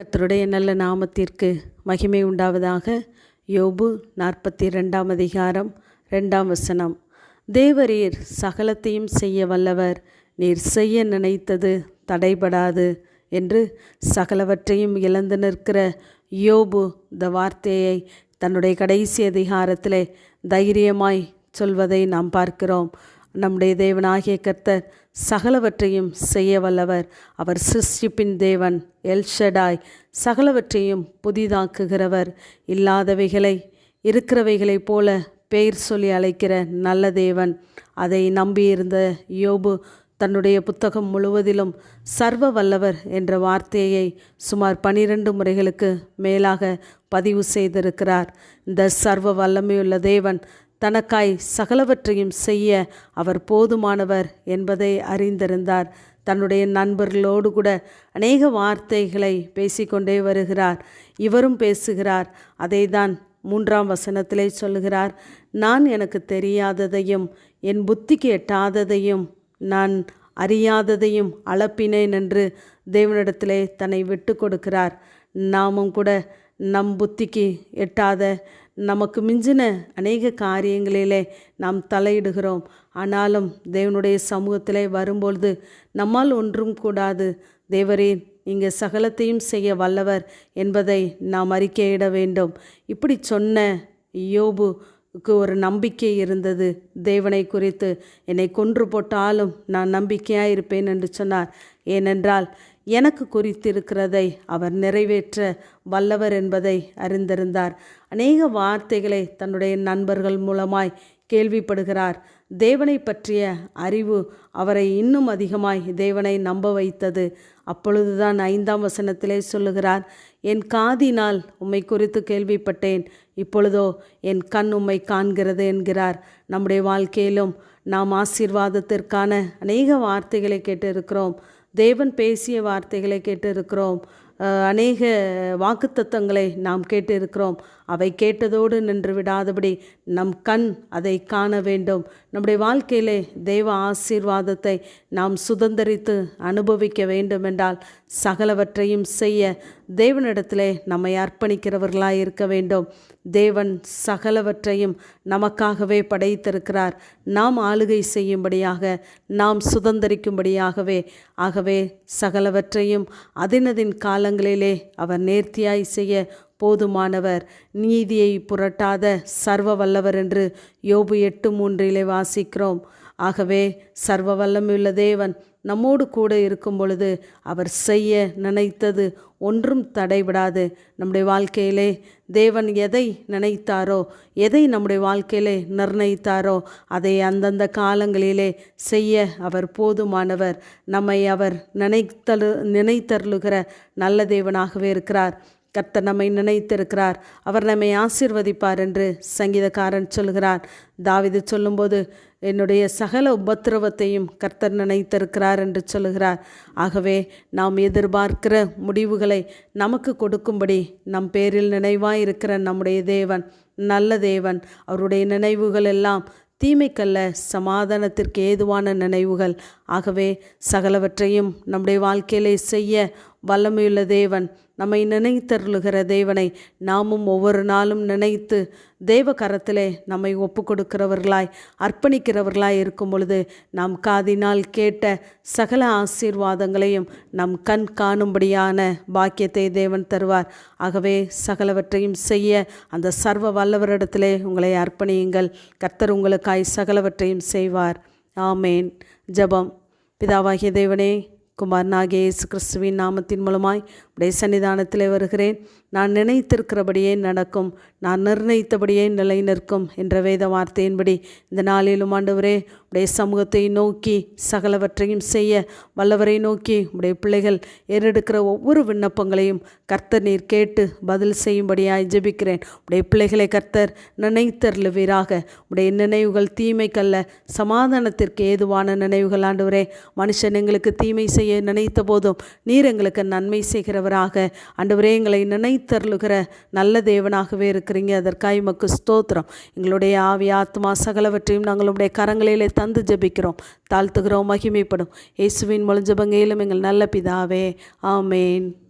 கத்தருடைய நல்ல நாமத்திற்கு மகிமை உண்டாவதாக. யோபு நாற்பத்தி ரெண்டாம் அதிகாரம் ரெண்டாம் வசனம். தேவரீர் சகலத்தையும் செய்ய வல்லவர். நீர் செய்ய நினைத்தது தடைபடாது என்று சகலவற்றையும் இழந்து நிற்கிற யோபு இந்த வார்த்தையை தன்னுடைய கடைசி அதிகாரத்திலே தைரியமாய் சொல்வதை நாம் பார்க்கிறோம். நம்முடைய தேவனாகிய கர்த்தர் சகலவற்றையும் செய்ய வல்லவர். அவர் சிருஷ்டிப்பின் தேவன் எல்ஷடாய் சகலவற்றையும் புதிதாக்குகிறவர். இல்லாதவைகளை இருக்கிறவைகளைப் போல பெயர் சொல்லி அழைக்கிற நல்ல தேவன். அதை நம்பியிருந்த யோபு தன்னுடைய புத்தகம் முழுவதிலும் சர்வ வல்லவர் என்ற வார்த்தையை சுமார் பனிரெண்டு முறைகளுக்கு மேலாக பதிவு செய்திருக்கிறார். இந்த சர்வ வல்லமையுள்ள தேவன் தனக்காய் சகலவற்றையும் செய்ய அவர் போதுமானவர் என்பதை அறிந்திருந்தார். தன்னுடைய நண்பர்களோடு கூட அநேக வார்த்தைகளை பேசிக்கொண்டே வருகிறார். இவரும் பேசுகிறார். அதை தான் மூன்றாம் வசனத்திலே சொல்லுகிறார். நான் எனக்கு தெரியாததையும் என் புத்திக்கு எட்டாததையும் நான் அறியாததையும் அளப்பினேன் என்று தேவனிடத்திலே தன்னை விட்டு கொடுக்கிறார். நாமும் கூட நம் புத்திக்கு எட்டாத நமக்கு மிஞ்சின அநேக காரியங்களிலே நாம் தலையிடுகிறோம். ஆனாலும் தேவனுடைய சமூகத்திலே வரும்பொழுது நம்மால் ஒன்றும் கூடாது. தேவரே நீங்கள் சகலத்தையும் செய்ய வல்லவர் என்பதை நாம் அறிக்கையிட வேண்டும். இப்படி சொன்ன யோபுக்கு ஒரு நம்பிக்கை இருந்தது. தேவனை குறித்து என்னை கொன்று போட்டாலும் நான் நம்பிக்கையாக இருப்பேன் என்று சொன்னார். ஏனென்றால் எனக்கு குறித்திருக்கிறதை அவர் நிறைவேற்ற வல்லவர் என்பதை அறிந்திருந்தார். அநேக வார்த்தைகளை தன்னுடைய நண்பர்கள் மூலமாய் கேள்விப்படுகிறார். தேவனை பற்றிய அறிவு அவரை இன்னும் அதிகமாய் தேவனை நம்ப வைத்தது. அப்பொழுதுதான் ஐந்தாம் வசனத்திலே சொல்லுகிறார் என் காதினால் உம்மை குறித்து கேள்விப்பட்டேன். இப்பொழுதோ என் கண் உம்மை காண்கிறது என்கிறார். நம்முடைய வாழ்க்கையிலும் நாம் ஆசீர்வாதத்திற்கான அநேக வார்த்தைகளை கேட்டு இருக்கிறோம் தேவன் பேசிய வார்த்தைகளை கேட்டு இருக்கிறோம் அநேக வாக்குத்தத்தங்களை நாம் கேட்டு இருக்கிறோம் அவை கேட்டதோடு நின்று விடாதபடி நம் கண் அதை காண வேண்டும். நம்முடைய வாழ்க்கையிலே தெய்வ ஆசீர்வாதத்தை நாம் சுதந்திரித்து அனுபவிக்க வேண்டும் என்றால் சகலவற்றையும் செய்ய தேவனிடத்திலே நம்மை அர்ப்பணிக்கிறவர்களாக இருக்க வேண்டும். தேவன் சகலவற்றையும் நமக்காகவே படைத்திருக்கிறார். நாம் ஆளுகை செய்யும்படியாக நாம் சுதந்திரிக்கும்படியாகவே. ஆகவே சகலவற்றையும் அதினதின் காலங்களிலே அவர் நேர்த்தியாய் செய்ய போதுமானவர். நீதியை புரட்டாத சர்வ வல்லவர் என்று யோபு எட்டு மூன்றிலே வாசிக்கிறோம். ஆகவே சர்வ வல்லமுள்ள தேவன் நம்மோடு கூட இருக்கும் பொழுது அவர் செய்ய நினைத்தது ஒன்றும் தடைபடாது. நம்முடைய வாழ்க்கையிலே தேவன் எதை நினைத்தாரோ எதை நம்முடைய வாழ்க்கையிலே நிர்ணயித்தாரோ அதை அந்தந்த காலங்களிலே செய்ய அவர் போதுமானவர். நம்மை அவர் நினைத்தலு நினைத்தருளுகிற நல்ல தேவனாகவே இருக்கிறார். கர்த்தர் நம்மை நினைத்திருக்கிறார். அவர் நம்மை ஆசிர்வதிப்பார் என்று சங்கீதக்காரன் சொல்கிறார் தாவிது சொல்லும்போது என்னுடைய சகல உபத்திரவத்தையும் கர்த்தர் நினைத்திருக்கிறார் என்று சொல்லுகிறார். ஆகவே நாம் எதிர்பார்க்கிற முடிவுகளை நமக்கு கொடுக்கும்படி நம் பேரில் நினைவாயிருக்கிற நம்முடைய தேவன் நல்ல தேவன் அவருடைய நினைவுகள் எல்லாம் தீமைக்கல்ல சமாதானத்திற்கு ஏதுவான நினைவுகள். ஆகவே சகலவற்றையும் நம்முடைய வாழ்க்கையிலே செய்ய வல்லமையுள்ள தேவன். நம்மை நினைத்தருளுகிற தேவனை நாமும் ஒவ்வொரு நாளும் நினைத்து தேவ கரத்திலே நம்மை ஒப்பு கொடுக்கிறவர்களாய் அர்ப்பணிக்கிறவர்களாய் இருக்கும் பொழுது நாம் காதினால் கேட்ட சகல ஆசீர்வாதங்களையும் நம் கண் காணும்படியான பாக்கியத்தை தேவன் தருவார். ஆகவே சகலவற்றையும் செய்ய அந்த சர்வ வல்லவரிடத்திலே உங்களை அர்ப்பணியுங்கள். கர்த்தர் உங்களுக்காய் சகலவற்றையும் செய்வார். ஆமேன். ஜபம். பிதாவாகிய தேவனே குமாரனாகிய இயேசு கிறிஸ்துவின் நாமத்தின் மூலமாய் உடைய சன்னிதானத்தில் வருகிறேன். நான் நினைத்திருக்கிறபடியே நடக்கும். நான் நிர்ணயித்தபடியே நிலை நிற்கும் என்ற வேத வார்த்தையின்படி இந்த நாளிலும் ஆண்டவரே உடைய சமூகத்தை நோக்கி சகலவற்றையும் செய்ய வல்லவரை நோக்கி உடைய பிள்ளைகள் ஏறெடுக்கிற ஒவ்வொரு விண்ணப்பங்களையும் கர்த்தர் நீர் கேட்டு பதில் செய்யும்படியாய் ஜெபிக்கிறேன். உடைய பிள்ளைகளை கர்த்தர் நினைத்தருளுவீராக. உடைய நினைவுகள் தீமைக்கல்ல. சமாதானத்திற்கு ஏதுவான நினைவுகள் ஆண்டவரே மனுஷன் எங்களுக்கு தீமை செய்ய நினைத்த போதும் நீர் எங்களுக்கு நன்மை செய்கிறவராக ஆண்டவரே எங்களை நினைத்தருளுகிற நல்ல தேவனாகவே இருக்கிறீங்க. அதற்காக மக்கு ஸ்தோத்திரம். எங்களுடைய ஆவி ஆத்மா சகலவற்றையும் நாங்கள் உடைய கரங்களிலே தந்து ஜெபிக்கிறோம். தாழ்த்துகிறோம் மகிமைப்படும். இயேசுவின் மொழிஞ்சபங்கையிலும் எங்கள் நல்ல பிதாவே. ஆமேன்.